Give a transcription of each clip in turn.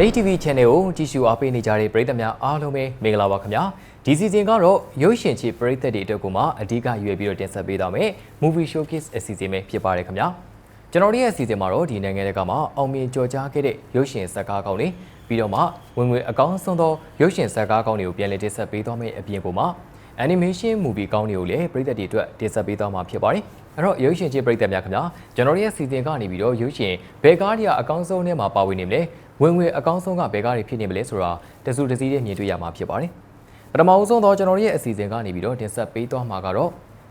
ATV Channel ကိုကြည့်ရှုအားပေးနေကြတဲ့ပရိသတ်များအားလုံးပဲမင်္ဂလာပါခင်ဗျာဒီစီစဉ်ကတော့ရုပ်ရှင်ချစ်ပရိသတ်တွေအတွက်ကိုမှအဓိကရွေးပြီးတော့တင်ဆက်ပေးသွားမယ် Movie Showcase အစီအစဉ်ပဲဖြစ်ပါတယ်ခင်ဗျာကျွန်တော်တို့ရဲ့အစီအစဉ်မှာတော့ဒီနိုင်ငံတကာမှာအောင်မြင်ကြော်ကြားခဲ့တဲ့ရုပ်ရှင်ဇာတ်ကားကောင်းတွေပြီးတော့မှဝင်ငွေအကောင်းဆုံးသောရုပ်ရှင်ဇာတ်ကားကောင်းတွေကိုပြန်လည်တင်ဆက်ပေးသွားမယ့်အပြင်ကိုမှ animation movie ကောင်းတွေကိုလည်းပရိသတ်တွေအတွက်တင်ဆက်ပေးသွားမှာဖြစ်ပါတယ်အဲ့တော့ရုပ်ရှင်ချင်းပရိသတ်များခင်ဗျာကျွန်တော်တို့ရဲ့စီစဉ်ကနေပြီးတော့ရုပ်ရှင်ဘယ်ကားတွေကအကောင်းဆုံးထဲမှာပါဝင်နေမလဲ ဝင်ငွေအကောင်းဆုံးကဘယ်ကားတွေဖြစ်နေမလဲဆိုတာတစုတစည်းနဲ့မြင်တွေ့ရမှာဖြစ်ပါတယ်ပထမအဆုံးတော့ကျွန်တော်တို့ရဲ့အစီအစဉ်ကနေပြီးတော့တင်ဆက်ပေးသွားမှာကတော့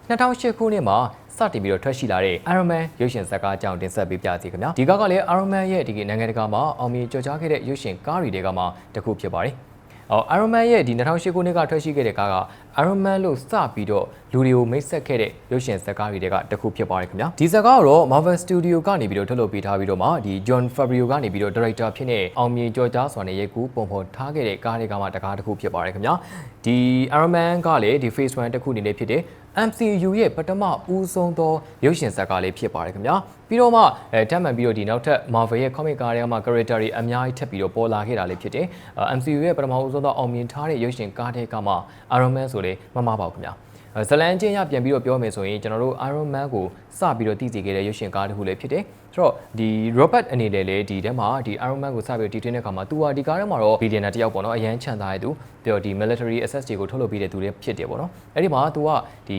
2008ခုနှစ်မှာစတင်ပြီးတော့ထွက်ရှိလာတဲ့ Iron Man ရုပ်ရှင်ဇာတ်ကားအကြောင်းတင်ဆက်ပေးပြစီခင်ဗျာဒီကားကလည်း Iron Man ရဲ့ဒီကနိုင်ငံတကာမှာအောင်မြင်ကြော်ကြားခဲ့တဲ့ရုပ်ရှင်ကားတွေတဲကမှတစ်ခုဖြစ်ပါတယ်အော် Iron Man ရဲ့ဒီ2008ခုနှစ်ကထွက်ရှိခဲ့တဲ့ကားက Iron Man လို့စပြီးတော့လူတွေကိုမိတ်ဆက်ခဲ့တဲ့ရုပ်ရှင်ဇာတ်ကားတွေကတစ်ခုဖြစ်ပါတယ်ခင်ဗျာဒီဇာတ်ကားကတော့ Marvel Studio ကနေပြီးတော့ထုတ်လုပ်ပေးထားပြီးတော့မှဒီ John Favreau ကနေပြီးတော့ director ဖြစ်နေအောင်မြင်ကြော်ကြားစွာနဲ့ရိုက်ကူးပုံဖော်ထားခဲ့တဲ့ကားတွေကမှတကားတစ်ခုဖြစ်ပါတယ်ခင်ဗျာဒီ Iron Man ကလည်းဒီ Phase 1တစ်ခုအနေနဲ့ဖြစ်တဲ့ MCU ရဲ့ပထမဦးဆုံးသောရုပ်ရှင်ဇာတ်ကားလေးဖြစ်ပါတယ်ခင်ဗျာပြီးတော့မှအဲတက်မှန်ပြီးတော့ဒီနောက်ထပ် Marvel ရဲ့ comic ကားတွေကမှ character တွေအများကြီးထပ်ပြီးတော့ပေါ်လာခဲ့တာလေးဖြစ်တယ်အဲ MCU ရဲ့ပထမဦးဆုံးသောအောင်မြင်ထားတဲ့ရုပ်ရှင်ကားတွေကမှ Iron Man ဆိုလေမမပါဘူးခင်ဗျာ ဇလန်ချင်းရပြန်ပြီးတော့ပြောမယ်ဆိုရင်ကျွန်တော်တို့ Iron Man ကိုစပြီးတော့တည်စီခဲ့တဲ့ရုပ်ရှင်ကားတစ်ခုလည်းဖြစ်တယ်ဆိုတော့ဒီ Robert အနေနဲ့လည်းဒီထဲမှာဒီ Iron Man ကိုစပြီးတော့တည်ထွင်တဲ့အခါမှာသူဟာဒီကားထဲမှာတော့ billionaire တယောက်ပေါ့နော်အရန်ချန်သားရဲ့သူပြီးတော့ဒီ military assets တွေကိုထုတ်လုပ်ပေးတဲ့သူလည်းဖြစ်တယ်ပေါ့နော်အဲ့ဒီမှာသူကဒီ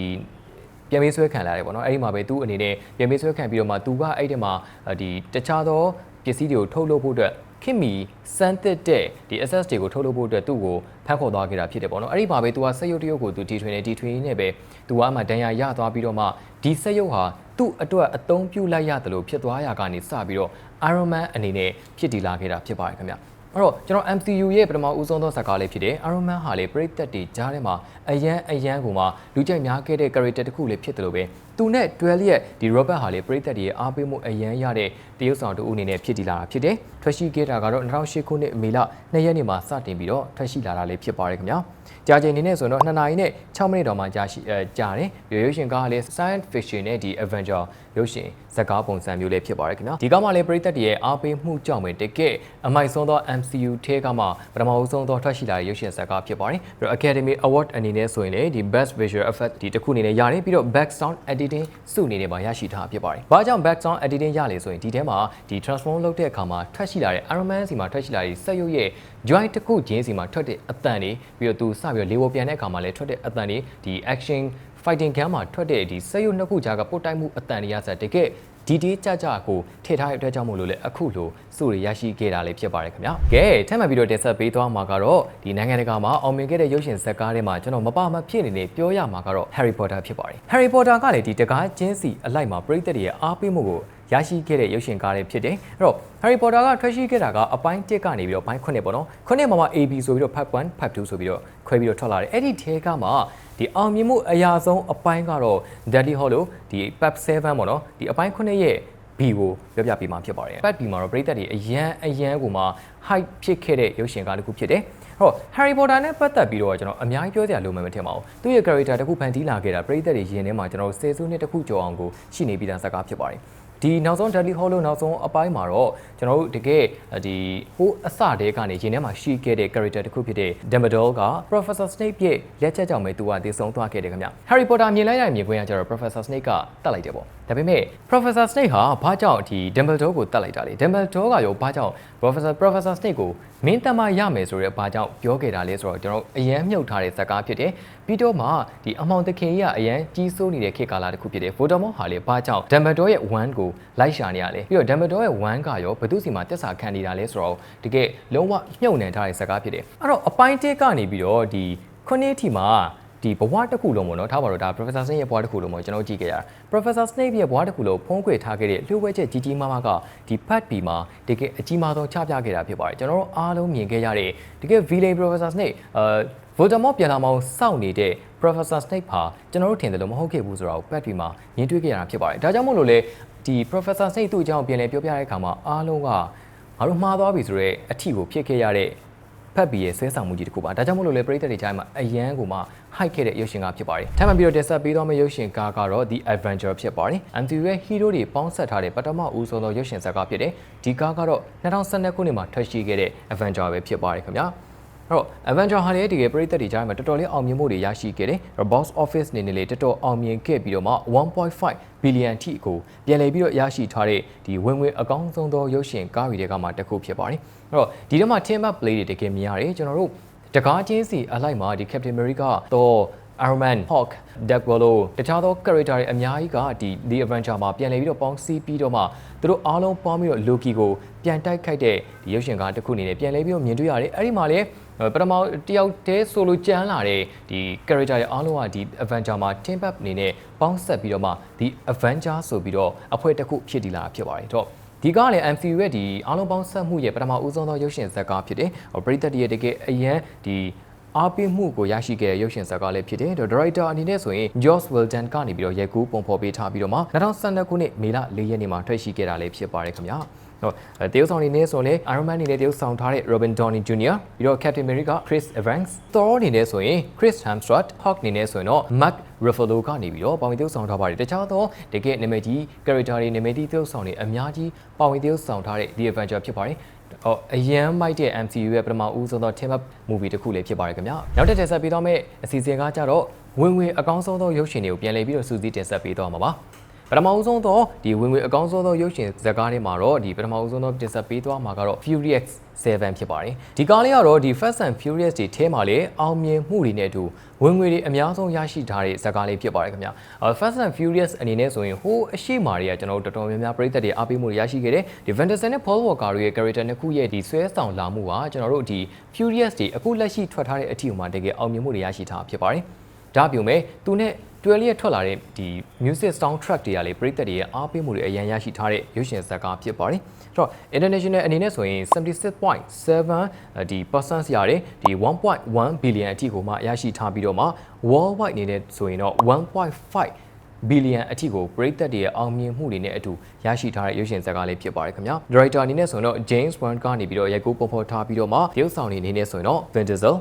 ပြန်ပေးဆွဲခံလာတယ်ပေါ့နော်အဲ့ဒီမှာပဲသူ့အနေနဲ့ပြန်ပေးဆွဲခံပြီးတော့မှသူကအဲ့ဒီမှာဒီတခြားသောပစ္စည်းတွေကိုထုတ်လုပ်ဖို့အတွက် ခင်မီစမ်းသစ်တဲ့ဒီ assets တွေကိုထုတ်လုပ်ဖို့အတွက်သူ့ကိုဖန်ခေါ်သွားခဲ့တာဖြစ်တယ်ပေါ့နော်အဲ့ဒီမှာပဲသူကစက်ရုပ်တရုပ်ကိုသူတီထွင်နေတီထွင်နေပဲသူကမှဒဏ်ရာရသွားပြီးတော့မှဒီစက်ရုပ်ဟာသူ့အတွက်အသုံးပြုလိုက်ရတယ်လို့ဖြစ်သွားရကနေစပြီးတော့ Iron Man အနေနဲ့ဖြစ်တည်လာခဲ့တာဖြစ်ပါတယ်ခင်ဗျအဲ့တော့ကျွန်တော် MCU ရဲ့ပထမဦးဆုံးသောဇာတ်ကားလေးဖြစ်တဲ့ Iron Man ဟာလေပရိသတ်တွေကြားထဲမှာအရန်အရန်ကိုမှလူကြိုက်များခဲ့တဲ့ character တစ်ခုလေးဖြစ်တယ်လို့ပဲ သူနဲ့ Dwell ရဲ့ဒီ Robert ဟာလေပရိသတ်တွေရဲ့အားပေးမှုအရန်ရတဲ့တရုပ်ဆောင်တူအနေနဲ့ဖြစ်တည်လာတာဖြစ်တယ်။ထွက်ရှိခဲ့တာကတော့2008ခုနှစ်မေလ2ရက်နေ့မှာစတင်ပြီးတော့ထွက်ရှိလာတာလေးဖြစ်ပါတယ်ခင်ဗျာ။ကြာချိန်နေနဲ့ဆိုတော့2နာရီနဲ့6မိနစ်တော်မှကြာရှိအဲကြာတယ်။ရုပ်ရှင်ကားကလည်း science fiction နဲ့ဒီ adventure ရုပ်ရှင်ဇာတ်ကားပုံစံမျိုးလေးဖြစ်ပါတယ်ခင်ဗျာ။ဒီကားမှလည်းပရိသတ်တွေရဲ့အားပေးမှုကြောင့်ပဲတကယ်အမိုက်ဆုံးသော MCU ထဲကမှပထမဦးဆုံးသောထွက်ရှိလာတဲ့ရုပ်ရှင်ဇာတ်ကားဖြစ်ပါတယ်။ပြီးတော့ Academy Award အနေနဲ့ဆိုရင်လေဒီ Best Visual Effect ဒီတစ်ခုအနေနဲ့ရတယ်ပြီးတော့ Back Sound Editing စုအနေနဲ့ပါရရှိထားဖြစ်ပါတယ်။ဘာကြောင့် Back Sound Editing ရလဲဆိုရင်ဒီထဲမှာဒီ transform လုပ်တဲ့အခါမှာထွက်ရှိလာတဲ့ Iron Man စီမှာထွက်ရှိလာတဲ့စက်ရုပ်ရဲ့ joint တစ်ခုချင်းစီမှာထွက်တဲ့အတန်တွေပြီးတော့သူစပြီးတော့လေဝပြန်တဲ့အခါမှာလည်းထွက်တဲ့အတန်တွေဒီ action fighting game မှာထွက်တဲ့ဒီစက်ရုပ်နှစ်ခုကြားကပုတ်တိုက်မှုအတန်တွေရစတကယ် ဒီတေးကြကြကိုထည့်ထားတဲ့အတွက်ကြောင့်မို့လို့လေအခုလိုစုတွေရရှိခဲ့တာလေးဖြစ်ပါတယ်ခင်ဗျာ။ကဲထပ်မံပြီးတော့တင်ဆက်ပေးသွားမှာကတော့ဒီနိုင်ငံတကာမှာအောင်မြင်ခဲ့တဲ့ရုပ်ရှင်ဇာတ်ကားတွေမှာကျွန်တော်မပါမဖြစ်နေနေပြောရမှာကတော့ Harry Potter ဖြစ်ပါတယ်။ Harry Potter ကလည်းဒီတကားချင်းစီအလိုက်မှာပရိသတ်တွေရဲ့အားပေးမှုကို ရရှိခဲ့တဲ့ရုပ်ရှင်ကားတွေဖြစ်တယ်။အဲ့တော့ Harry Potter ကထွက်ရှိခဲ့တာကအပိုင်း1ကနေပြီးတော့ပိုင်း9ပေါ့နော်။9မှာမှ AB ဆိုပြီးတော့ part 1 part 2ဆိုပြီးတော့ခွဲပြီးတော့ထွက်လာတယ်။အဲ့ဒီထဲကမှဒီအောင်မြင်မှုအရာဆုံးအပိုင်းကတော့ Deadly Hollow ဒီ part 7ပေါ့နော်။ဒီအပိုင်း9ရဲ့ B ကိုပြောပြပေးမှာဖြစ်ပါတယ်။ part B မှာတော့ပရိသတ်တွေအရန်အရန်ကိုမှ hype ဖြစ်ခဲ့တဲ့ရုပ်ရှင်ကားတစ်ခုဖြစ်တယ်။ဟုတ် Harry Potter နဲ့ပတ်သက်ပြီးတော့ကျွန်တော်အများကြီးပြောစရာလိုမှမထင်ပါဘူး။သူ့ရဲ့ character တစ်ခုဖန်တီးလာခဲ့တာပရိသတ်တွေရင်ထဲမှာကျွန်တော်ဆယ်စုနှစ်တစ်ခုကျော်အောင်ကိုရှိနေပြီးသားဇာတ်ကားဖြစ်ပါတယ်။ ဒီနောက်ဆုံး Deadly Hollow နောက်ဆုံးအပိုင်းမှာတော့ကျွန်တော်တို့တကယ်ဒီဟိုအစတဲကနေရင်ထဲမှာရှိခဲ့တဲ့ character တစ်ခုဖြစ်တဲ့ Dumbledore က Professor Snape ရဲ့လက်ချက်ကြောင့်ပဲသူကတည်ဆုံသွားခဲ့တယ်ခင်ဗျ။ Harry Potter မြင်လိုက်ရမြင်ခွင့်ရကြတော့ Professor Snape ကတတ်လိုက်တယ်ပေါ့။ ဒါပေမဲ့ Professor Snape ဟာဘာကြောင့်ဒီ Dumbledore ကိုတတ်လိုက်တာလဲ။ Dumbledore ကရောဘာကြောင့် Professor Professor Snape ကိုမင်းတမရမယ်ဆိုတဲ့ဘာကြောင့်ပြောခဲ့တာလဲဆိုတော့ကျွန်တော်အရန်မြုပ်ထားတဲ့ဇာတ်ကားဖြစ်တယ်။ပြီးတော့မှဒီအမောင်တခင်ကြီးကအရန်ကြီးစိုးနေတဲ့ခေတ်ကာလတစ်ခုဖြစ်တယ်။ Voldemort ဟာလေဘာကြောင့် Dumbledore ရဲ့ wand ကိုလိုက်ရှာနေရလဲ။ပြီးတော့ Dumbledore ရဲ့ wand ကရောဘသူစီမှာတက်စာခံနေတာလဲဆိုတော့တကယ်လုံးဝမြုပ်နှံထားတဲ့ဇာတ်ကားဖြစ်တယ်။အဲ့တော့အပိုင်းတစ်ကနေပြီးတော့ဒီခုနှစ်ထီမှာ ဒီဘဝတစ်ခုလုံးပေါ့နော်ထားပါတော့ဒါ Professor Snape ရဲ့ဘဝတစ်ခုလုံးပေါ့ကျွန်တော်ကြည့်ခဲ့ရတာ Professor Snape ရဲ့ဘဝတစ်ခုလုံးဖုံးကွယ်ထားခဲ့တဲ့လျှို့ဝှက်ချက်ကြီးကြီးမားမားကဒီ Part B မှာတကယ်အကြီးမားဆုံးချပြခဲ့တာဖြစ်ပါတယ်ကျွန်တော်တို့အားလုံးမြင်ခဲ့ရတဲ့တကယ် Villain Professor Snape အဲ Voldemort ပြန်လာမှစောင့်နေတဲ့ Professor Snape ဟာကျွန်တော်တို့ထင်တယ်လို့မဟုတ်ခဲ့ဘူးဆိုတာကို Part B မှာမြင်တွေ့ခဲ့ရတာဖြစ်ပါတယ်ဒါကြောင့်မို့လို့လေဒီ Professor Snape သူ့အကြောင်းပြန်လည်ပြောပြတဲ့အခါမှာအားလုံးကငါတို့မှားသွားပြီဆိုတော့အထီကိုဖြစ်ခဲ့ရတဲ့ ဖက်ဘီရဲ့ဆွဲဆောင်မှုကြီးတစ်ခုပါဒါကြောင့်မို့လို့လေပရိသတ်တွေကြားမှာအရန်ကိုမှ high ခဲ့တဲ့ရုပ်ရှင်ကားဖြစ်ပါတယ်ထပ်မံပြီးတော့တင်ဆက်ပေးသွားမယ့်ရုပ်ရှင်ကားကတော့ The Adventure ဖြစ်ပါတယ် MCU ရဲ့ hero တွေပေါင်းဆက်ထားတဲ့ပထမဦးဆုံးသောရုပ်ရှင်ဇာတ်ကားဖြစ်တယ်ဒီကားကတော့2012ခုနှစ်မှာထွက်ရှိခဲ့တဲ့ Adventure ပဲဖြစ်ပါတယ်ခင်ဗျာအဲ့ တော့ Avenger ဟာလည်းတကယ်ပရိသတ်တွေကြားမှာတော်တော်လေးအောင်မြင်မှုတွေရရှိခဲ့တယ်။ Box Office အနေနဲ့လည်းတော်တော်အောင်မြင်ခဲ့ပြီးတော့မှ1.5 billion ထိကိုပြန်လည်ပြီးတော့ရရှိထားတဲ့ဒီဝင်ငွေအကောင်းဆုံးသောရုပ်ရှင်ကားတွေကမှတစ်ခုဖြစ်ပါတယ်။အဲ့တော့ဒီထဲမှာ team up play တွေတကယ်မြင်ရတယ်ကျွန်တော်တို့တကားချင်းစီအလိုက်မှာဒီ Captain America တော့ Iron Man, Hulk, Black Widow တခြားသော character တွေအများကြီးကဒီ The Avenger မှာပြန်လည်ပြီးတော့ပေါင်းစည်းပြီးတော့မှသူတို့အားလုံးပေါင်းပြီးတော့ Loki ကိုပြန်တိုက်ခိုက်တဲ့ဒီရုပ်ရှင်ကားတစ်ခုအနေနဲ့ပြန်လည်ပြီးတော့မြင်တွေ့ရတယ်အဲ့ဒီမှာလည်း ပထမတယောက်တည်းဆိုလိုကြမ်းလာတဲ့ဒီ character တွေအားလုံးကဒီ Avenger မှာ team up အနေနဲ့ပေါင်းဆက်ပြီးတော့မှဒီ Avenger ဆိုပြီးတော့အဖွဲ့တစ်ခုဖြစ်တည်လာတာဖြစ်ပါတယ်တော့ဒီကားလည်း MCU ရဲ့ဒီအားလုံးပေါင်းဆက်မှုရဲ့ပထမဦးဆုံးသောရုပ်ရှင်ဇာတ်ကားဖြစ်တယ်။ပရိသတ်တွေရဲ့တကယ်အရန်ဒီအားပေးမှုကိုရရှိခဲ့တဲ့ရုပ်ရှင်ဇာတ်ကားလေးဖြစ်တယ်။ဒါရိုက်တာအနေနဲ့ဆိုရင် Joss Whedon ကနေပြီးတော့ရိုက်ကူးပုံဖော်ပေးထားပြီးတော့မှ2012ခုနှစ်မေလ4ရက်နေ့မှာထွက်ရှိခဲ့တာလေးဖြစ်ပါတယ်ခင်ဗျာ။ ဟုတ်တရုတ်ဆောင်နေနေဆိုရင် Iron Man နေနဲ့တရုတ်ဆောင်ထားတဲ့ Robin Downey Jr. ပြီးတော့ Captain America Chris Evans Thor နေနေဆိုရင် Chris Hemsworth Hulk နေနေဆိုရင်တော့ Mark Ruffalo ကနေပြီးတော့ပါဝင်တရုတ်ဆောင်ထားပါတယ်တခြားသောတကယ်နာမည်ကြီး character တွေနာမည်ကြီးတရုတ်ဆောင်တွေအများကြီးပါဝင်တရုတ်ဆောင်ထားတဲ့ The Avenger ဖြစ်ပါတယ်ဟောအရန်မိုက်တဲ့ MCU ရဲ့ပထမဦးဆုံးသော team up movie တစ်ခုလေးဖြစ်ပါတယ်ခင်ဗျာနောက်တစ်ထပ်ဆက်ပေးသွားမယ့်အစီအစဉ်ကကြတော့ဝင်ဝင်အကောင်းဆုံးသောရုပ်ရှင်တွေကိုပြန်လည်ပြီးတော့စူးစီးတင်ဆက်ပေးသွားမှာပါ ပထမဦးဆုံးသောဒီဝင်ငွေအကောင်းဆုံးသောရုပ်ရှင်ဇာတ်ကားတွေမှာတော့ဒီပထမဦးဆုံးသောတင်ဆက်ပေးသွားမှာကတော့ Furious 7ဖြစ်ပါတယ်ဒီကားလေးကတော့ဒီ Fast and Furious တွေထဲမှာလေအောင်မြင်မှုတွေနဲ့အတူဝင်ငွေတွေအများဆုံးရရှိထားတဲ့ဇာတ်ကားလေးဖြစ်ပါတယ်ခင်ဗျာ Fast and Furious အနေနဲ့ဆိုရင်ဟိုးအရှိမာတွေကကျွန်တော်တို့တော်တော်များများပရိသတ်တွေအားပေးမှုတွေရရှိခဲ့တယ်ဒီ Van der Sar နဲ့ Paul Walker တို့ရဲ့ character နှစ်ခုရဲ့ဒီဆွဲဆောင်လာမှုဟာကျွန်တော်တို့ဒီ Furious တွေအခုလက်ရှိထွက်ထားတဲ့အထီမှာတကယ်အောင်မြင်မှုတွေရရှိထားဖြစ်ပါတယ်ဒါပြုံမဲ့သူနဲ့ တွယ်လျက်ထွက်လာတဲ့ဒီ music soundtrack တွေကလေပရိသတ်တွေရဲ့အားပေးမှုတွေအရန်ရရှိထားတဲ့ရုပ်ရှင်ဇာတ်ကားဖြစ်ပါတယ်။အဲ့တော့ international အနေနဲ့ဆိုရင်76.7ဒီ percent ရတယ်ဒီ1.1 billion အထိကိုမှရရှိထားပြီးတော့မှ worldwide အနေနဲ့ဆိုရင်တော့1.5ဘီလီယံအထိကိုပရိသတ်တွေရဲ့အောင်မြင်မှုတွေနဲ့အတူရရှိထားတဲ့ရုပ်ရှင်ဇာတ်ကားလေးဖြစ်ပါတယ်ခင်ဗျာ။ Director အနေနဲ့ဆိုရင်တော့ James Wan ကနေပြီးတော့ရိုက်ကူးပုံဖော်ထားပြီးတော့မှတရုတ်ဆောင်နေနေဆိုရင်တော့ Vin Diesel,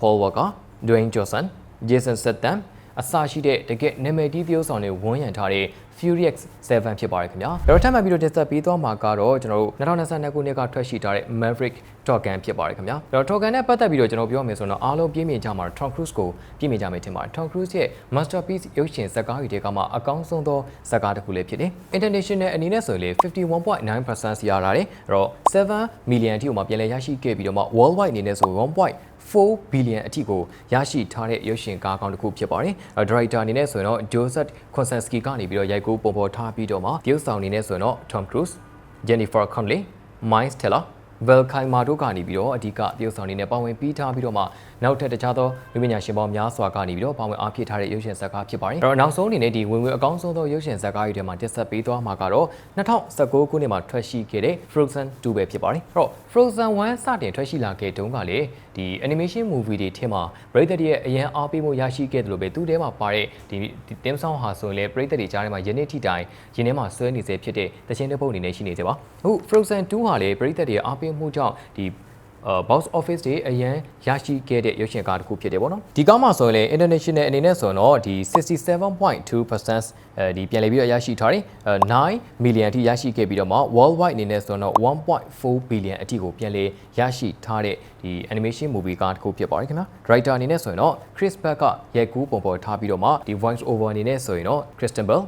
Paul Walker, Dwayne Johnson, Jason Statham အစရှိတဲ့တကယ်နာမည်ကြီးသရုပ်ဆောင်တွေဝန်းရံထားတဲ့ Furious 7ဖြစ်ပါတယ်ခင်ဗျာ။ဒါတော့ထပ်မံပြီးတော့တင်ဆက်ပေးသွားမှာကတော့ကျွန်တော်တို့2022ခုနှစ်ကထွက်ရှိထားတဲ့ Maverick Top Gun ဖြစ်ပါတယ်ခင်ဗျာ။ဒါတော့ Top Gun နဲ့ပတ်သက်ပြီးတော့ကျွန်တော်ပြောမယ်ဆိုတော့အားလုံးပြင်းပြကြမှာ Tom Cruise ကိုပြင်းပြကြမယ်ထင်ပါတယ်။ Tom Cruise ရဲ့ masterpiece ရုပ်ရှင်ဇာတ်ကားတွေထဲကမှအကောင်းဆုံးသောဇာတ်ကားတစ်ခုလေးဖြစ်တယ်။ International အနေနဲ့ဆိုရင်လေ51.9%ရလာတယ်။အဲ့တော့7 million အထိကိုမှပြန်လည်ရရှိခဲ့ပြီးတော့မှ worldwide အနေနဲ့ဆို 1. 4 billion အထိကိုရရှိထားတဲ့ရုပ်ရှင်ကားကောင်းတစ်ခုဖြစ်ပါတယ်။ဒါရိုက်တာအနေနဲ့ဆိုရင်တော့ Joseph Kosinski ကနေပြီးတော့ရိုက်ကူးပုံဖော်ထားပြီးတော့မှတရုတ်ဆောင်အနေနဲ့ဆိုရင်တော့ Tom Cruise, Jennifer Connelly, Miles Teller, Val Kilmer တို့ကနေပြီးတော့အဓိကတရုတ်ဆောင်အနေနဲ့ပါဝင်ပြီးထားပြီးတော့မှနောက်ထပ်တခြားသောလူပညာရှင်ပေါင်းများစွာကနေပြီးတော့ပါဝင်အားဖြည့်ထားတဲ့ရုပ်ရှင်ဇာတ်ကားဖြစ်ပါတယ်။အဲ့တော့နောက်ဆုံးအနေနဲ့ဒီဝင်ဝင်အကောင်းဆုံးသောရုပ်ရှင်ဇာတ်ကားတွေထဲမှာတက်ဆက်ပေးသွားမှာကတော့2019ခုနှစ်မှာထွက်ရှိခဲ့တဲ့ Frozen 2ပဲဖြစ်ပါတယ်။အဲ့တော့ Frozen 1စတင်ထွက်ရှိလာခဲ့တုန်းကလေဒီ animation movie တွေထဲမှာပရိသတ်ရဲ့အရန်အားပေးမှုရရှိခဲ့တယ်လို့ပဲသူ့ထဲမှာပါတဲ့ဒီတင်းဆောင်ဟာဆိုရင်လေပရိသတ်တွေကြားထဲမှာယနေ့ထိတိုင်ယင်းထဲမှာဆွဲနေစေဖြစ်တဲ့တခြင်းတစ်ပုတ်အနေနဲ့ရှိနေစေပါ။အခု Frozen 2ဟာလေပရိသတ်တွေအားပေးမှုကြောင့်ဒီ box office တွေအရန်ရရှိခဲ့တဲ့ရုပ်ရှင်ကားတစ်ခုဖြစ်တယ်ပေါ့နော်ဒီကားမှာဆိုရင်လည်း international အနေနဲ့ဆိုတော့ဒီ67.2%အဲဒီပြန်လည်ပြီးတော့ရရှိထားတယ်9 million အထိရရှိခဲ့ပြီးတော့မှ worldwide အနေနဲ့ဆိုတော့1.4 billion အထိကိုပြန်လည်ရရှိထားတဲ့ဒီ animation movie ကားတစ်ခုဖြစ်ပါတယ်ခင်ဗျာ director အနေနဲ့ဆိုရင်တော့ Chris Pratt ကရိုက်ကူးပုံပေါ်ထားပြီးတော့မှဒီ voice over အနေနဲ့ဆိုရင်တော့ Kristen Bell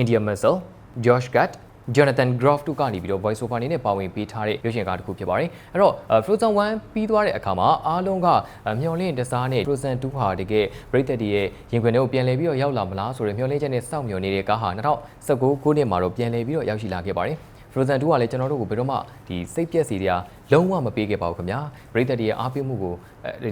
India Menzel Josh Gad Jonathan Groff တို့ကနေပြီးတော့ voice over အနေနဲ့ပါဝင်ပေးထားတဲ့ရုပ်ရှင်ကားတစ်ခုဖြစ်ပါတယ်။အဲ့တော့ Frozen 1ပြီးသွားတဲ့အခါမှာအားလုံးကမျှော်လင့်တစားနဲ့ Frozen 2ဟာတကယ်ပရိသတ်တွေရဲ့ရင်ခွင်တွေကိုပြန်လည်ပြီးတော့ရောက်လာမလားဆိုတဲ့မျှော်လင့်ချက်နဲ့စောင့်မျှော်နေတဲ့ကားဟာ2019ခုနှစ်မှာတော့ပြန်လည်ပြီးတော့ရောက်ရှိလာခဲ့ပါတယ်။ Frozen 2ကလည်းကျွန်တော်တို့ကိုဘယ်တော့မှဒီစိတ်ပြက်စီတွေက လုံးဝမပေးခဲ့ပါဘူးခင်ဗျာပရိသတ်တွေရဲ့အားပေးမှုကို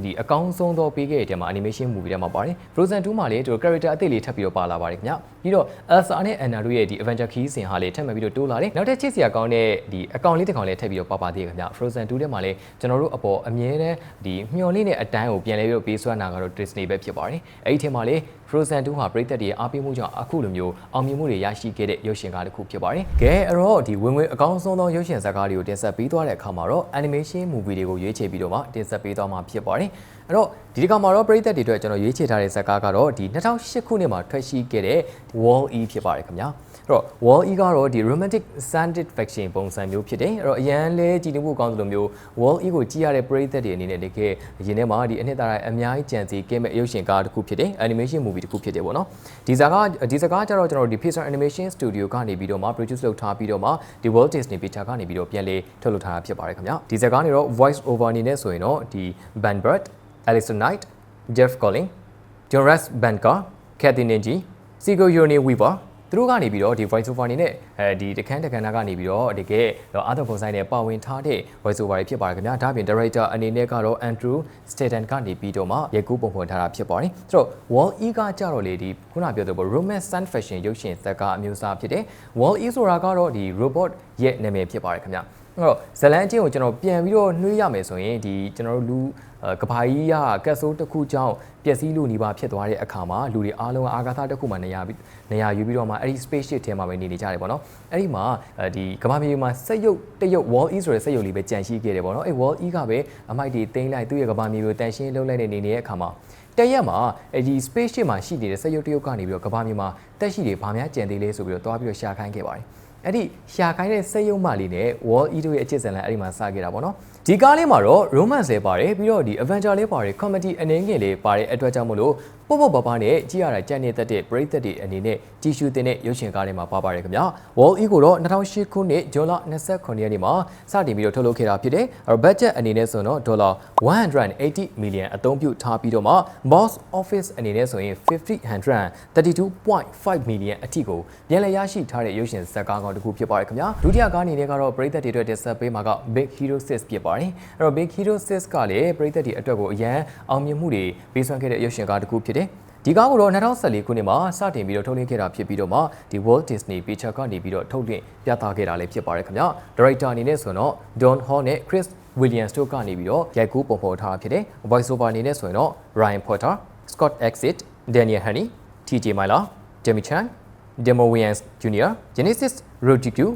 ဒီအကောင်းဆုံးသောပေးခဲ့တဲ့မှာ animation movie ထဲမှာပါတယ် Frozen 2မှာလည်းဒီ character အသစ်လေးထပ်ပြီးတော့ပါလာပါတယ်ခင်ဗျာပြီးတော့ Elsa နဲ့ Anna တို့ရဲ့ဒီ Avenger Key စင်ဟာလည်းထပ်မပြီးတော့တိုးလာတယ်နောက်ထပ်ချစ်စရာကောင်းတဲ့ဒီအကောင့်လေးတစ်ကောင်လည်းထပ်ပြီးတော့ပါပါသေးတယ်ခင်ဗျာ Frozen 2ထဲမှာလည်းကျွန်တော်တို့အပေါ်အမြဲတမ်းဒီမျှော်လင့်တဲ့အတန်းကိုပြန်လဲပြီးတော့ပေးစွမ်းတာကတော့ Disney ပဲဖြစ်ပါတယ်အဲ့ဒီထဲမှာလည်း Frozen 2ဟာပရိသတ်တွေရဲ့အားပေးမှုကြောင့်အခုလိုမျိုးအောင်မြင်မှုတွေရရှိခဲ့တဲ့ရုပ်ရှင်ကားတစ်ခုဖြစ်ပါတယ်။ကဲအဲ့တော့ဒီဝင်ဝင်အကောင်းဆုံးသောရုပ်ရှင်ဇာတ်ကားတွေကိုတင်ဆက်ပေးသွားတဲ့အခါမှာတော့ animation movie တွေကိုရွေးချယ်ပြီးတော့မှတင်ဆက်ပေးသွားမှာဖြစ်ပါတယ် အဲ့တော့ဒီတစ်ခါမှာတော့ပရိသတ်တွေအတွက်ကျွန်တော်ရွေးချယ်ထားတဲ့ဇာတ်ကားကတော့ဒီ2008ခုနှစ်မှာထွက်ရှိခဲ့တဲ့ Wall E ဖြစ်ပါတယ်ခင်ဗျာအဲ့တော့ Wall E ကတော့ဒီ romantic science fiction ပုံစံမျိုးဖြစ်တယ်အဲ့တော့အရန်လဲကြည်နေမှုကောင်းသလိုမျိုး Wall E ကိုကြည့်ရတဲ့ပရိသတ်တွေအနေနဲ့တကယ်ရင်ထဲမှာဒီအနှစ်သာရအများကြီးကြံစည်ကဲမဲ့ရုပ်ရှင်ကားတစ်ခုဖြစ်တယ် animation movie တစ်ခုဖြစ်တယ်ပေါ့နော်ဒီဇာတ်ကားဒီဇာတ်ကားကျတော့ကျွန်တော်တို့ဒီ Pixar Animation Studio ကနေပြီးတော့မှ produce လုပ်ထားပြီးတော့မှဒီ Walt Disney Picture ကနေပြီးတော့ပြန်လေထုတ်လုပ်ထားတာဖြစ်ပါတယ်ခင်ဗျာဒီဇာတ်ကားနေတော့ voice over အနေနဲ့ဆိုရင်တော့ဒီ Ben Burt Alison Knight Jeff Collins Jonas Banker Kathy Nenji Sigo Yoni Weaver သူတို့ကနေပြီးတော့ဒီ voice over အနေနဲ့အဲဒီတခန်းတခန်းနာကနေပြီးတော့တကယ်အာသပုံဆိုင်နဲ့ပါဝင်ထားတဲ့ voice over တွေဖြစ်ပါတယ်ခင်ဗျာဒါ့အပြင် director အနေနဲ့ကတော့ Andrew Staten ကနေပြီးတော့မှရေကူးပုံဖော်ထားတာဖြစ်ပါတယ်ဆိုတော့ Wall E ကကြတော့လေဒီခုနပြောတဲ့ပေါ့ romance science fiction ရုပ်ရှင်ဇာတ်ကားအမျိုးအစားဖြစ်တယ် Wall E ဆိုတာကတော့ဒီ robot ရဲ့နာမည်ဖြစ်ပါတယ်ခင်ဗျာ အဲ့တော့ဇလန်ချင်းကိုကျွန်တော်ပြန်ပြီးတော့နှွှေးရမယ်ဆိုရင်ဒီကျွန်တော်တို့လူကဘာကြီးရကတ်ဆိုးတစ်ခုကြောင့်ပျက်စီးလို့နေပါဖြစ်သွားတဲ့အခါမှာလူတွေအားလုံးအာဂါသတစ်ခုမှနေရာနေရာယူပြီးတော့မှအဲ့ဒီ spaceship ထဲမှာပဲနေနေကြတယ်ပေါ့နော်အဲ့ဒီမှာဒီကဘာမြေမှာစက်ရုပ်တရုပ် wall e ဆိုတဲ့စက်ရုပ်လေးပဲကြန့်ရှိခဲ့တယ်ပေါ့နော်အဲ့ wall e ကပဲအမိုက်တွေတင်းလိုက်သူ့ရဲ့ကဘာမြေကိုတန်ရှင်းလုပ်လိုက်နေနေတဲ့အခါမှာတရက်မှာအဲဒီ spaceship မှာရှိနေတဲ့စက်ရုပ်တရုပ်ကနေပြီးတော့ကဘာမြေမှာတက်ရှိတွေဘာများကြံသေးလဲဆိုပြီးတော့တွားပြီးတော့ရှာခိုင်းခဲ့ပါတယ် အဲ့ဒီရှာခိုင်းတဲ့စက်ရုံမှလေးနဲ့ Wall E တို့ရဲ့အချစ်ဇာတ်လမ်းအဲ့ဒီမှာစခဲ့တာပေါ့နော် ဒီကားလေးမှာတော့ romance လည်းပါတယ်ပြီးတော့ဒီ adventure လည်းပါတယ် comedy အနေငယ်လေးပါတဲ့အတွက်ကြောင့်မလို့ပုတ်ပုတ်ပါပါနဲ့ကြည့်ရတာကြံ့နေတတ်တဲ့ပရိသတ်တွေအနေနဲ့ကြည့်ရှုတဲ့ရုပ်ရှင်ကားလေးမှာပါပါတယ်ခင်ဗျာ Wall E ကိုတော့2008ခုနှစ်ဇွန်လ29ရက်နေ့မှာစတင်ပြီးတော့ထုတ်လုပ်ခဲ့တာဖြစ်တယ်အဲ့တော့ budget အနေနဲ့ဆိုတော့ဒေါ်လာ180 million အသုံးပြုထားပြီးတော့မှ box office အနေနဲ့ဆိုရင်50 million အထိကိုပြန်လည်ရရှိထားတဲ့ရုပ်ရှင်ဇာတ်ကားကောင်တစ်ခုဖြစ်ပါတယ်ခင်ဗျာဒုတိယကားအနေနဲ့ကတော့ပရိသတ်တွေအတွက်တင်ဆက်ပေးမှာက Big Hero 6ဖြစ်ပါတယ်အဲ့တော့ Big Hero 6ကလည်းပရိသတ်တွေအတွက်ကိုအရန်အောင်မြင်မှုတွေပေးစွမ်းခဲ့တဲ့ရုပ်ရှင်ကားတစ်ခုဖြစ်တယ်ဒီကားကိုတော့2014ခုနှစ်မှာစတင်ပြီးတော့ထုတ်လွှင့်ခဲ့တာဖြစ်ပြီးတော့မှဒီ Walt Disney Picture ကနေပြီးတော့ထုတ်လွှင့်ပြသခဲ့တာလည်းဖြစ်ပါတယ်ခင်ဗျာ။ Director အနေနဲ့ဆိုတော့ Don Hall နဲ့ Chris Williams တို့ကနေပြီးတော့ရိုက်ကူးပုံဖော်ထားဖြစ်တယ်။ Voice over အနေနဲ့ဆိုရင်တော့ Ryan Potter, Scott Exit, Daniel Honey, TJ Miller, Jamie Chan, Demo Wayans Jr., Genesis Rodriguez,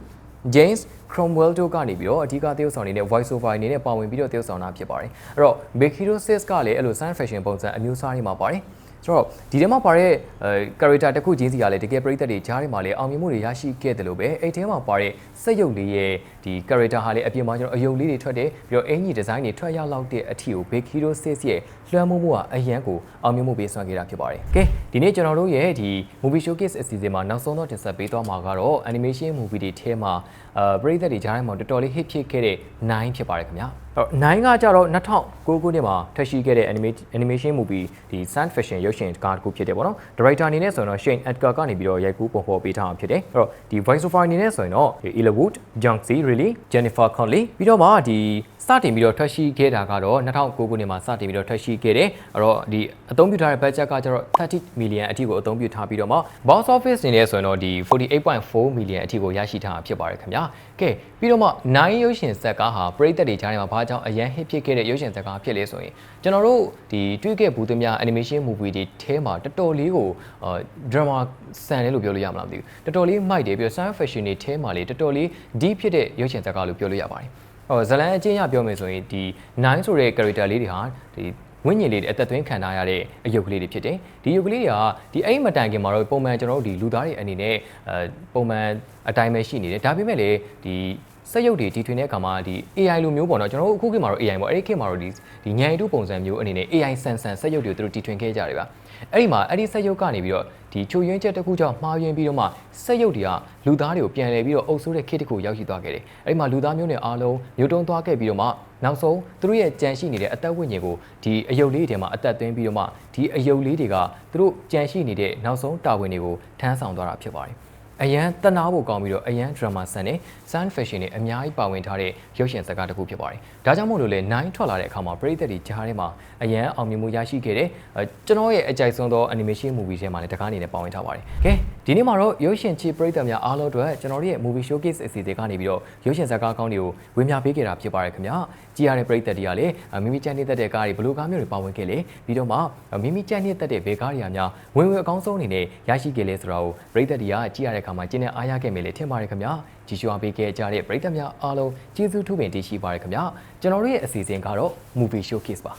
James Cromwell တို့ကနေပြီးတော့အဓိကသရုပ်ဆောင်နေနဲ့ voice over အနေနဲ့ပါဝင်ပြီးတော့သရုပ်ဆောင်တာဖြစ်ပါတယ်။အဲ့တော့ Big Hero 6ကလည်းအဲ့လို science fiction ပုံစံအမျိုးအစားတွေမှာပါတယ်။ဆိုတော့ဒီထဲမှာပါတဲ့အဲ character တစ်ခုချင်းစီကလည်းတကယ်ပရိသတ်တွေကြားထဲမှာလည်းအောင်မြင်မှုတွေရရှိခဲ့တယ်လို့ပဲအဲ့ထဲမှာပါတဲ့စက်ရုပ်လေးရဲ့ ဒီ character ဟာလည်းအပြင်မှာကျွန်တော်အယုံလေးတွေထွက်တယ်ပြီးတော့အင်ကြီး design တွေထွက်ရလောက်တဲ့အထီကို Big Hero 6ရဲ့လွှမ်းမိုးမှုကအရန်ကိုအောင်မြင်မှုပေးစွမ်းခဲ့တာဖြစ်ပါတယ်။ကဲဒီနေ့ကျွန်တော်တို့ရဲ့ဒီ movie showcase အစီအစဉ်မှာနောက်ဆုံးတော့တင်ဆက်ပေးသွားမှာကတော့ animation movie တွေထဲမှာအာပရိသတ်တွေကြားထဲမှာတော်တော်လေး hit ဖြစ်ခဲ့တဲ့9ဖြစ်ပါတယ်ခင်ဗျာ။အဲ့9ကကြတော့2009ခုနှစ်မှာထွက်ရှိခဲ့တဲ့ animation movie ဒီ science fiction ရုပ်ရှင်ကားတစ်ခုဖြစ်တယ်ပေါ့နော် director အနေနဲ့ဆိုရင်တော့ Shane Edgar ကနေပြီးတော့ရိုက်ကူးပုံဖော်ပေးထားတာဖြစ်တယ်အဲ့တော့ဒီ voice over အနေနဲ့ဆိုရင်တော့ Elwood, Jung Si Riley, Jennifer Connelly ပြီးတော့မှဒီ စတင်ပြီးတော့ထွက်ရှိခဲ့တာကတော့2009ခုနှစ်မှာစတင်ပြီးတော့ထွက်ရှိခဲ့တယ်အဲ့တော့ဒီအသုံးပြုထားတဲ့ budget ကကျတော့30 million အထိကိုအသုံးပြုထားပြီးတော့မှ box office အနေနဲ့ဆိုရင်တော့ဒီ48.4 million အထိကိုရရှိထားတာဖြစ်ပါတယ်ခင်ဗျာကဲပြီးတော့မှ9ရုပ်ရှင်ဇာတ်ကားဟာပရိသတ်တွေကြားထဲမှာဘာကြောင့်အရန် hit ဖြစ်ခဲ့တဲ့ရုပ်ရှင်ဇာတ်ကားဖြစ်လဲဆိုရင်ကျွန်တော်တို့ဒီတွေ့ခဲ့ဘူးသမျှ animation movie တွေထဲမှာတော်တော်လေးကို drama ဆန်တယ်လို့ပြောလို့ရမလားမသိဘူးတော်တော်လေးမိုက်တယ်ပြီးတော့ science fiction တွေထဲမှာလေတော်တော်လေး deep ဖြစ်တဲ့ရုပ်ရှင်ဇာတ်ကားလို့ပြောလို့ရပါတယ် ဟိုဇလန်အချင်းရပြောမယ်ဆိုရင်ဒီ9ဆိုတဲ့ character လေးတွေဟာဒီဝိညာဉ်လေးတွေအသက်သွင်းခံထားရတဲ့အယုတ်ကလေးတွေဖြစ်တယ်ဒီယုတ်ကလေးတွေကဒီအဲ့မတိုင်ခင်မှာတော့ပုံမှန်ကျွန်တော်တို့ဒီလူသားတွေအနေနဲ့အဲပုံမှန်အတိုင်းပဲရှိနေတယ်ဒါပေမဲ့လေဒီစက်ရုပ်တွေတီထွင်တဲ့အခါမှာဒီ AI လိုမျိုးပေါ့နော်ကျွန်တော်တို့အခုခေတ်မှာတော့ AI ပေါ့အဲ့ဒီခေတ်မှာတော့ဒီဒီညံရီတုပုံစံမျိုးအနေနဲ့ AI ဆန်ဆန်စက်ရုပ်တွေကိုသူတို့တီထွင်ခဲ့ကြတယ်ဗျအဲ့ဒီမှာအဲ့ဒီစက်ရုပ်ကနေပြီးတော့ ဒီချိုယွင်းချက်တစ်ခုကြောင့်မှားယွင်းပြီးတော့မှစက်ရုပ်တွေကလူသားတွေကိုပြန်လှည့်ပြီးတော့အုပ်ဆိုးတဲ့ခေတ်တစ်ခုရောက်ရှိသွားခဲ့တယ်အဲ့ဒီမှာလူသားမျိုးနဲ့အားလုံးမျိုးတုံးသွားခဲ့ပြီးတော့မှနောက်ဆုံးသူတို့ရဲ့ကြံရှိနေတဲ့အသက်ဝိညာဉ်ကိုဒီအယုတ်လေးတွေထဲမှာအသက်သွင်းပြီးတော့မှဒီအယုတ်လေးတွေကသူတို့ကြံရှိနေတဲ့နောက်ဆုံးတာဝန်တွေကိုထမ်းဆောင်သွားတာဖြစ်ပါတယ် အရန်တနာဖို့ကောင်းပြီးတော့အရန် drama ဆန်နဲ့ sun fashion တွေအများကြီးပါဝင်ထားတဲ့ရုပ်ရှင်ဇာတ်ကားတစ်ခုဖြစ်ပါတယ်။ဒါကြောင့်မို့လို့လေ9ထွက်လာတဲ့အခါမှာပရိသတ်တွေကြားထဲမှာအရန်အောင်မြင်မှုရရှိခဲ့တယ်။ကျွန်တော်ရဲ့အကြိုက်ဆုံးသော animation movie ထဲမှာလည်းတကားအနေနဲ့ပါဝင်ထားပါတယ်။ကဲဒီနေ့မှာတော့ရုပ်ရှင်ချစ်ပရိသတ်များအားလုံးအတွက်ကျွန်တော်တို့ရဲ့ movie showcase အစီအစဉ်ကနေပြီးတော့ရုပ်ရှင်ဇာတ်ကားကောင်းတွေကိုဝေမျှပေးခဲ့တာဖြစ်ပါတယ်ခင်ဗျာကြည်ရတဲ့ပရိသတ်တွေကလည်းမိမိကြိုက်နေတဲ့ကားတွေဘယ်လိုကားမျိုးတွေပါဝင်ခဲ့လဲပြီးတော့မှမိမိကြိုက်နေတဲ့ဘယ်ကားတွေကများဝင်ဝင်အကောင်းဆုံးအနေနဲ့ရရှိခဲ့လဲဆိုတာကိုပရိသတ်တွေကကြည်ရတဲ့အခါမှာကျင်းနဲ့အားရခဲ့မယ်လေထင်ပါတယ်ခင်ဗျာကြည်ရှုအားပေးခဲ့ကြတဲ့ပရိသတ်များအားလုံးကျေးဇူးထူးပင်တင်ရှိပါတယ်ခင်ဗျာကျွန်တော်တို့ရဲ့အစီအစဉ်ကတော့ movie showcase ပါ